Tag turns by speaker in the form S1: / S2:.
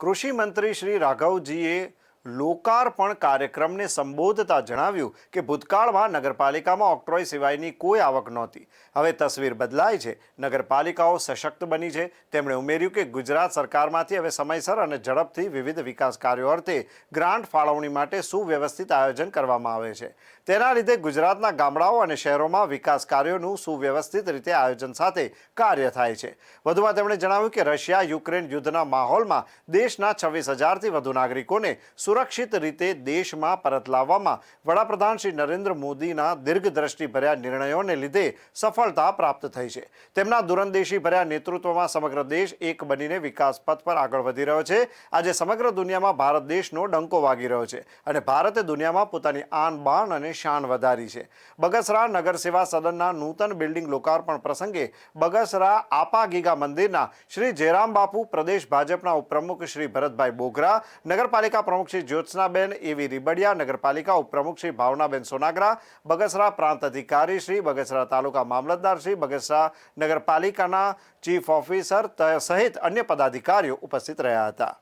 S1: કૃષિ મંત્રી શ્રી રાઘવજીએ લોકાર્પણ કાર્યક્રમને સંબોધતા જણાવ્યું કે ભૂતકાળમાં નગરપાલિકામાં ઓક્ટ્રોય સિવાયની કોઈ આવક નહોતી. હવે તસવીર બદલાય છે. નગરપાલિકાઓ સશક્ત બની છે. તેમણે ઉમેર્યું કે ગુજરાત સરકારમાંથી હવે સમયસર અને ઝડપથી વિવિધ વિકાસ કાર્યો અર્થે ગ્રાન્ટ ફાળવણી માટે સુવ્યવસ્થિત આયોજન કરવામાં આવે છે. તેના લીધે ગુજરાતના ગામડાઓ અને શહેરોમાં વિકાસ કાર્યોનું સુવ્યવસ્થિત રીતે આયોજન સાથે કાર્ય થાય છે. વધુમાં તેમણે જણાવ્યું કે રશિયા યુક્રેન યુદ્ધના માહોલમાં દેશના છવ્વીસ હજારથી વધુ નાગરિકોને સુરક્ષિત રીતે દેશમાં પરત લાવવામાં વડાપ્રધાન શ્રી નરેન્દ્ર મોદીના દીર્ઘદ્રષ્ટિ નિર્ણયોને લીધે સફળતા પ્રાપ્ત થઈ છે. તેમના દૂરંદેશી નેતૃત્વમાં સમગ્ર દેશ એક બનીને વિકાસ પથ પર આગળ વધી રહ્યો છે. આજે સમગ્ર દુનિયામાં ભારત દેશનો ડંકો વાગી રહ્યો છે અને ભારતે દુનિયામાં પોતાની આન બાણ અને શાન વધારી છે. બગસરા નગર સેવા સદનના નૂતન બિલ્ડિંગ લોકાર્પણ પ્રસંગે બગસરા આપા ગીગા મંદિરના શ્રી જયરામ બાપુ, પ્રદેશ ભાજપના ઉપપ્રમુખ શ્રી ભરતભાઈ બોગરા, નગરપાલિકા પ્રમુખ શ્રી જ્યોત્સનાબેન, એવી રીબડિયા નગરપાલિકા ઉપપ્રમુખ શ્રી ભાવનાબેન સોનાગરા, બગસરા પ્રાંત અધિકારી શ્રી બગસરા તાલુકા મામલતદાર શ્રી બગસરા નગરપાલિકાના ચીફ ઓફિસર સહિત અન્ય પદાધિકારીઓ ઉપસ્થિત રહ્યા હતા.